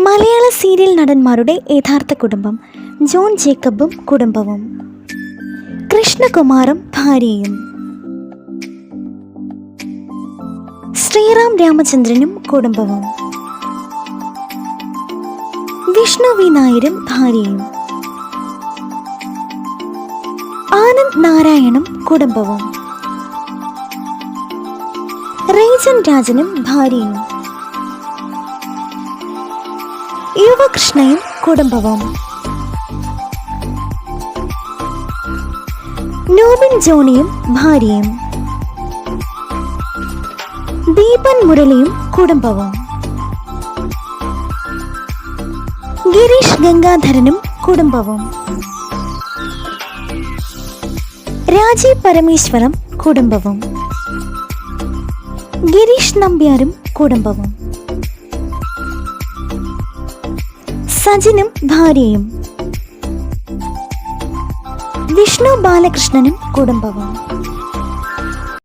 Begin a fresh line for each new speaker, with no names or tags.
മലയാള serial നടന്മാരുടെ യഥാർത്ഥ കുടുംബം John ജേക്കബും കുടുംബവും. കൃഷ്ണകുമാറും ഭാര്യയും. ശ്രീറാം രാമചന്ദ്രനും കുടുംബവും. വിഷ്ണു വി നായരും ഭാര്യയും. ആനന്ദ് നാരായണും കുടുംബവും. റേജൻ രാജനും ഭാര്യയും. യുവകൃഷ്ണയും കുടുംബവും. നോബിൻ ജോണിയും ഭാര്യയും. ദീപൻ മുരളിയും കുടുംബവും. ഗിരീഷ് ഗംഗാധരനും കുടുംബവും. രാജീവ് പരമേശ്വരം കുടുംബവും. ഗിരീഷ് നമ്പ്യാരും കുടുംബവും. സജിനും ഭാര്യയും. വിഷ്ണു ബാലകൃഷ്ണനും കുടുംബവും.